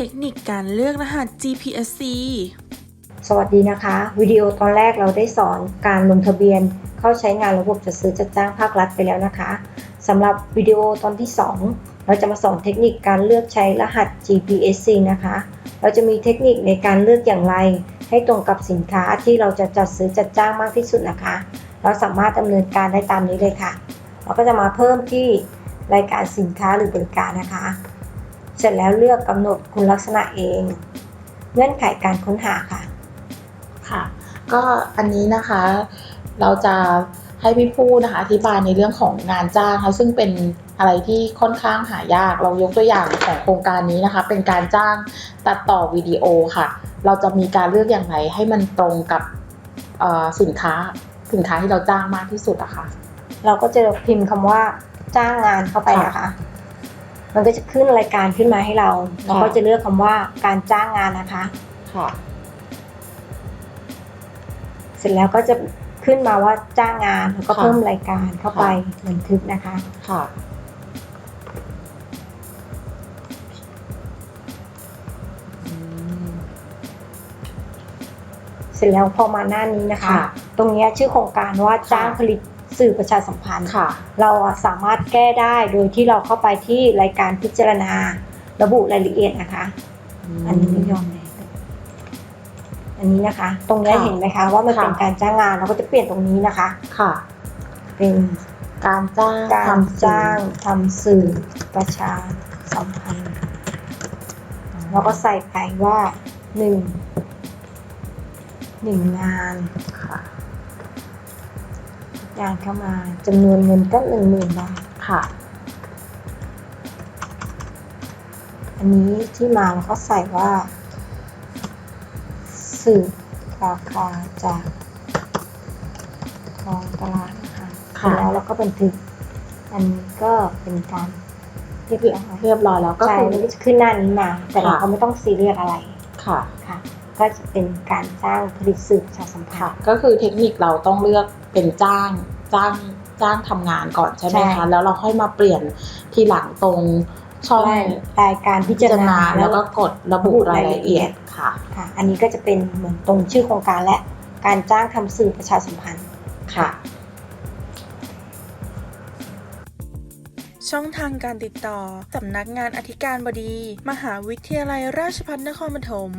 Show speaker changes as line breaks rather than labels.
ทคนิคการเลือกรหัส GPSC
สวัสดีนะคะ วิดีโอตอนแรกเราได้สอนการลงทะเบียนเข้าใช้งานระบบจัดซื้อจัดจ้างภาครัฐไปแล้วนะคะสำหรับวิดีโอตอนที่ 2 เราจะมาสอนเทคนิคการเลือกใช้รหัส GPSC นะคะ เราจะมีเทคนิคในการเลือกอย่างไร ให้ตรงกับสินค้าที่เราจะจัดซื้อจัดจ้างมากที่สุดนะคะ เราสามารถดำเนินการได้ตามนี้เลยค่ะ เราก็จะมาเพิ่มที่รายการสินค้าหรือบริการนะคะ เสร็จแล้วเลือกกำหนดคุณลักษณะเอง เงื่อนไขการค้นหาค่ะ
ค่ะ ก็อันนี้นะคะ เราจะให้พี่ผู้นะคะอธิบายในเรื่องของงานจ้างค่ะซึ่งเป็นอะไรที่ค่อนข้างหายาก เรายกตัวอย่างของโครงการนี้นะคะ เป็นการจ้างตัดต่อวิดีโอค่ะ เราจะมีการเลือกอย่างไรให้มันตรงกับเอ่อสินค้าสินค้าที่เราจ้างมากที่สุดอะค่ะ
เราก็จะพิมพ์คำว่าจ้างงานเข้าไปนะคะ มันก็จะขึ้นรายการขึ้นมาให้เราเราก็จะเลือกคำว่าการจ้างงานนะคะ
ค่ะ
เสร็จแล้วก็จะขึ้นมาว่าจ้างงานแล้วก็
ค่ะ
เพิ่มรายการเข้าไป
ค่ะ
บันทึกนะคะ
ค่ะอืม
เสร็จแล้วพอมาหน้านี้นะคะ
ค่ะ
ตรงเนี้ยชื่อโครงการว่าจ้างผลิต สื่อประชาสัมพันธ์
ค่ะ
เราอะสามารถแก้ได้โดยที่เราเข้าไปที่รายการพิจารณา ระบุรายละเอียดนะคะ อันนี้ไม่ยอมเลยอันนี้นะคะ ตรงเนี้ย
ค่ะ
เห็นไหมคะว่ามันเป็น
ค่ะ
การจ้างงานเราก็จะเปลี่ยนตรงนี้นะคะ
ค่ะ
เป็น
การจ้าง
การ
ทำสื่อ
จ้างทำสื่อประชาสัมพันธ์เราก็ใส่ไปว่าหนึ่งหนึ่งงาน
ค่ะ
งานเข้ามาจำนวนเงินก็หนึ่งหมื่นบาท
ค่ะ
อันนี้ที่มาเราก็ใส่ว่า สื่อราคาจากท้องตลาดนะคะ
ค่ะ
แล้วเราก็บันทึก อันนี้ก็เป็นการเรียบร้อย
เรียบร้อยแล้วก็
ใช่
คือ
มันก็จะขึ้นหน้านี้มา แต่เรา
ค่ะ
ก็ไม่ต้องซีเรียสอะไร
ค่ะ
ค่ะ ก็จะเป็นการจ้างผลิตสื่อประชาสัมพั
ค่ะ
นธ์
ก็คือเทคนิคเราต้องเลือก เป็นจ้างจ้างจ้างทำงานก่อนใช่ไหม
ใช่
คะ แล้วเราค่อยมาเปลี่ยนทีหลังตรงช่อง
ได้รายการพิ
พิ
จา
จารร
ณา
ณาแล้วก็กดระบุรายละเอียดค่ะ
ค่ะ อันนี้ก็จะเป็นเหมือนตรงชื่อโครงการและการจ้างทำสื่อประชาสัมพันธ์
ค่ะ
ช่องทางการติดต่อ สำนักงานอธิการบดี มหาวิทยาลัยราชภัฏนครปฐม